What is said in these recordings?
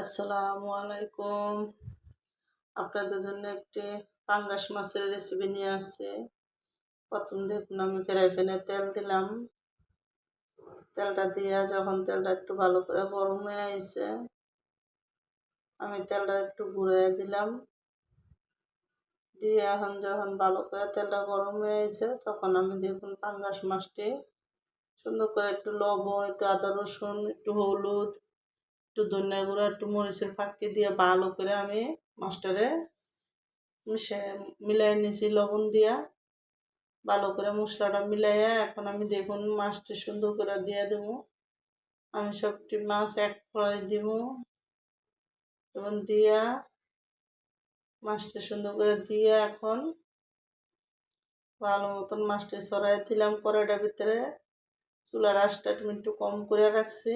আসসালামু আলাইকুম। আপনাদের জন্য একটি পাঙ্গাস মাছের রেসিপি নিয়ে আসছে। প্রথম দেখুন, আমি ফ্রাই প্যানে তেল দিলাম। তেলটা দিয়ে যখন তেলটা একটু ভালো করে গরম হয়ে আইছে, আমি তেলটা একটু ঘুরিয়ে দিলাম। দিয়ে এখন যখন ভালো করে তেলটা গরম হয়ে আইছে, তখন আমি দেখুন পাঙ্গাস মাছটি সুন্দর করে একটু লবণ, একটু আদা রসুন, একটু হলুদ একটু ধনিয়া গুঁড়ো, একটু মরিচের ফাঁকি দিয়ে ভালো করে আমি মাছটারে মিশে, মিলাই নিয়েছি লবণ দিয়া। ভালো করে মশলাটা মিলাইয়া এখন আমি দেখুন মাছটি সুন্দর করে দিয়ে দেব। আমি সবটি মাছ এক ফ্রাই দিব এবং দিয়া মাছটি সুন্দর করে দিয়ে এখন ভালো মতন মাছটি সরাই দিলাম কড়াইটার ভিতরে। চুলার আঁচটা একটু কম করে রাখছি।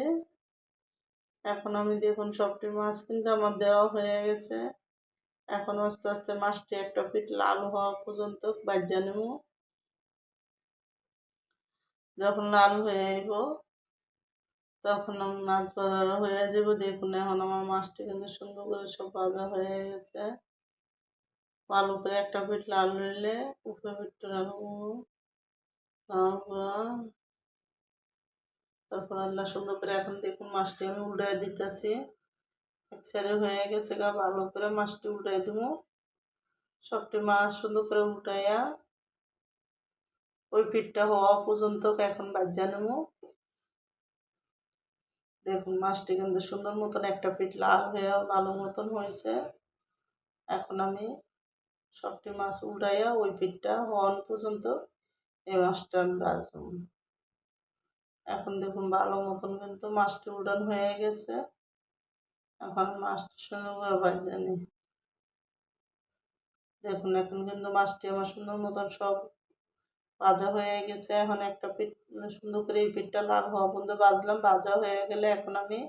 এখন আমি দেখুন সবটি মাছ কিন্তু আমার দেওয়া হয়ে গেছে। এখন আস্তে আস্তে মাছটি একটা পিঠ লাল হওয়া পর্যন্ত বাজ্যা নেব। যখন লাল হয়ে আইব, তখন আমি মাছ ভাজা হয়ে যাব দেখুন এখন আমার মাছটি কিন্তু সুন্দর করে সব ভাজা হয়ে গেছে। ভালো করে একটা পিঠ লাল হইলে, উপরে পিঠটা রাখব তারপর আল্লাহ সুন্দর করে এখন দেখুন মাছটি আমি উল্টাই দিতেছি। এক সাইডে হয়ে গেছে গা, ভালো করে মাছটি উল্টাই দেবো। সবটি মাছ সুন্দর করে উল্টাইয়া ওই পিঠটা হওয়া পর্যন্ত এখন বাজ্যা নেব। দেখুন মাছটি কিন্তু সুন্দর মতন একটা পিঠ লাল হয়ে, ভালো মতন হয়েছে। এখন আমি সবটি মাছ উল্টাইয়া ওই পিঠটা হওয়ান পর্যন্ত এই মাছটা আমি বাজবো। এখন দেখুন ভালো মতন কিন্তু মাছটি উড়ান হয়ে গেছে। এখন মাছটি সুন্দর করে বাজে নি দেখুন, এখন কিন্তু মাছটি আমার সুন্দর মতন সব ভাজা হয়ে গেছে। এখন একটা পিঠ সুন্দর করে এই পিঠটা লাল হওয়া পর্যন্ত বাজলাম ভাজা হয়ে গেলে এখন আমি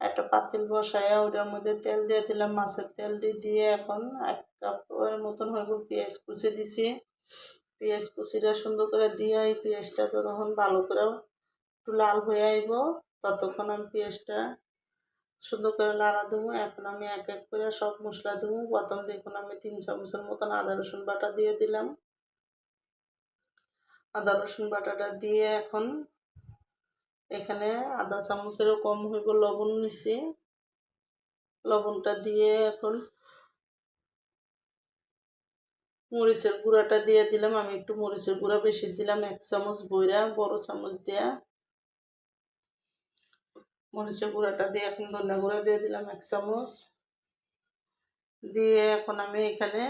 একটা পাতিল বসাইয়া ওটার মধ্যে তেল দিয়ে দিলাম। মাছের তেলটি দিয়ে এখন এক কাপের মতন হয়ে পেঁয়াজ কুচি দিছি। পেঁয়াজ কুচিটা সুন্দর করে দিয়ে এই পেঁয়াজটা যখন ভালো করে একটু লাল হয়ে আইব, ততক্ষণ আমি পেঁয়াজটা সুন্দর করে লাড়া দেবো এখন আমি এক এক করে সব মশলা দেবো প্রথম দেখুন আমি তিন চামচের মতন আদা, রসুন বাটা দিয়ে দিলাম। আদা, রসুন বাটাটা দিয়ে এখন এখানে আধা চামচেরও কম হইব লবণ নিছি। লবণটা দিয়ে এখন মরিচের গুঁড়াটা দিয়ে দিলাম। আমি একটু মরিচের গুঁড়া বেশি দিলাম, এক চামচ বইরা, বড় চামচ দেয়া। মরিচের গুঁড়াটা দিয়ে এখন ধনিয়া গুঁড়া দিয়ে দিলাম এক চামচ। দিয়ে এখন আমি এখানে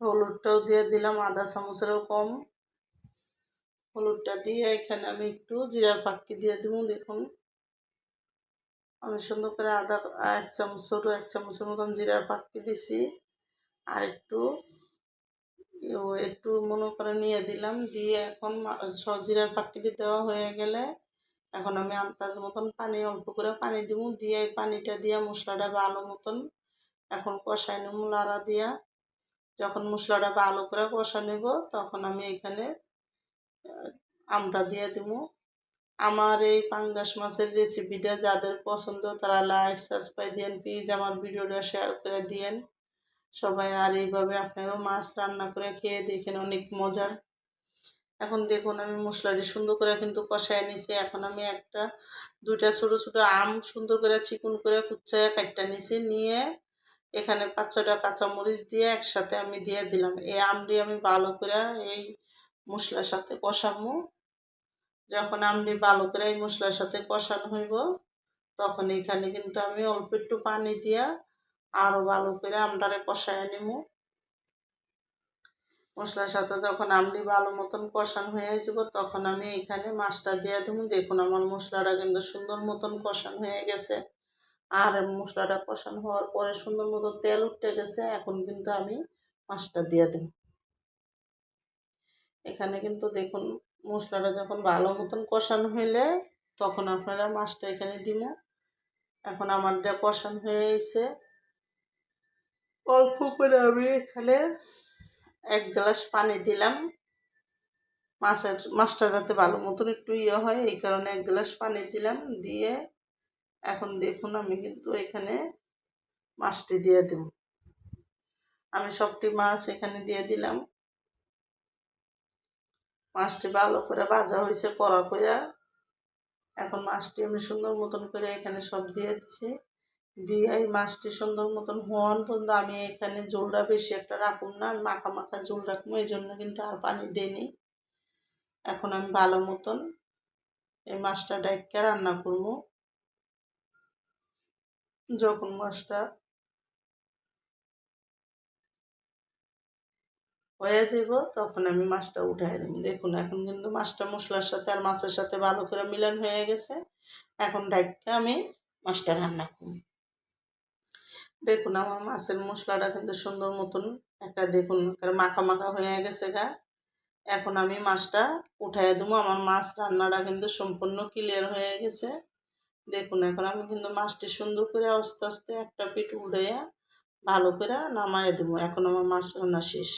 হলুদটাও দিয়ে দিলাম, আধা চামচেরও কম। হলুদটা দিয়ে এখানে আমি একটু জিরার পাক্কি দিয়ে দেবো, দেখুন। আমি সুন্দর করে আধা এক চামচ ছোটো এক চামচের মতন জিরার পাক্কি দিছি। আর একটু একটু মনে করে নিয়ে দিলাম, দিয়ে এখন জিরার পাক্কিটি দেওয়া হয়ে গেলে এখন আমি আন্দাজ মতন পানি, অল্প করে পানি দিব দিয়ে পানিটা দিয়ে মশলাটা ভালো মতন এখন কষাই নেব লাড়া দিয়া। যখন মশলাটা ভালো করে কষা নেব, তখন আমি এখানে আমটা দিয়ে দিব আমার এই পাঙ্গাস মাছের রেসিপিটা যাদের পছন্দ, তারা লাইক সাবস্ক্রাইব দিয়েন প্লিজ আমার ভিডিওটা শেয়ার করে দিয়েন সবাই আর এইভাবে আপনারাও মাছ রান্না করে খেয়ে দেখেন, অনেক মজার এখন দেখুন আমি মশলাটি সুন্দর করে কিন্তু কষায় নিছি। এখন আমি একটা, দুইটা ছোটো ছোটো আম সুন্দর করে চিকুন করে কুচায় কাটটা নিছি। নিয়ে এখানে পাঁচ ছটা কাঁচামরিচ দিয়ে একসাথে আমি দিয়ে দিলাম। এই আমটি আমি ভালো করে এই মশলার সাথে কষামো যখন আমটি ভালো করে এই মশলার সাথে কষানো হইব, তখন এখানে কিন্তু আমি অল্প একটু পানি দিয়া আরও ভালো করে আমটারে কষায় নিব। মশলার সাথে যখন আমলি ভালো মতন কষান হয়ে যাব, তখন আমি এখানে মাছটা দিয়ে দেবো। দেখুন আমার মশলাটা কিন্তু সুন্দর মতন কষান হয়ে গেছে। আর মশলাটা কষান হওয়ার পরে সুন্দর মতো তেল উঠে গেছে, এখন কিন্তু আমি মাছটা দিয়ে দেব। এখানে কিন্তু দেখুন মশলাটা যখন ভালো মতন কষান হইলে, তখন আপনারা মাছটা এখানে দিব। এখন আমারটা কষান হয়ে গেছে। অল্প করে আমি এখানে এক গ্লাস পানি দিলাম। মাছের, মাছটা যাতে ভালো মতন একটু ইয়ে হয়, এই কারণে এক গ্লাস পানি দিলাম। দিয়ে এখন দেখুন আমি কিন্তু এখানে মাছটি দিয়ে দেব আমি সবটি মাছ এখানে দিয়ে দিলাম। মাছটি ভালো করে ভাজা হয়েছে, কড়া করে এখন মাছটি আমি সুন্দর মতন করে এখানে সব দিয়ে দিছি। দিয়ে এই মাছটি সুন্দর মতন হওয়ান পর্যন্ত আমি এখানে জলটা বেশি একটা রাখুন না, আমি মাখা মাখা জল রাখব, এই জন্য কিন্তু আর পানি দিইনি। এখন আমি ভালো মতন এই মাছটা ডাইকে রান্না করব। যখন মাছটা হয়ে যাব তখন আমি মাছটা উঠাই দেব। দেখুন, এখন কিন্তু মাছটা মশলার সাথে আর মাছের সাথে ভালো করে মিলন হয়ে গেছে। এখন ডাইকে আমি মাছটা রান্না করব। দেখুন, আমার মাছের মশলাটা কিন্তু সুন্দর মতন একটা দেখুন মাখা মাখা হয়ে গেছে গা। এখন আমি মাছটা উঠাই দেবো। আমার মাছ রান্নাটা কিন্তু সম্পূর্ণ ক্লিয়ার হয়ে গেছে। দেখুন, এখন আমি কিন্তু মাছটি সুন্দর করে আস্তে আস্তে একটা পিঠ উঠাইয়া ভালো করে নামাই দেবো। এখন আমার মাছ রান্না শেষ।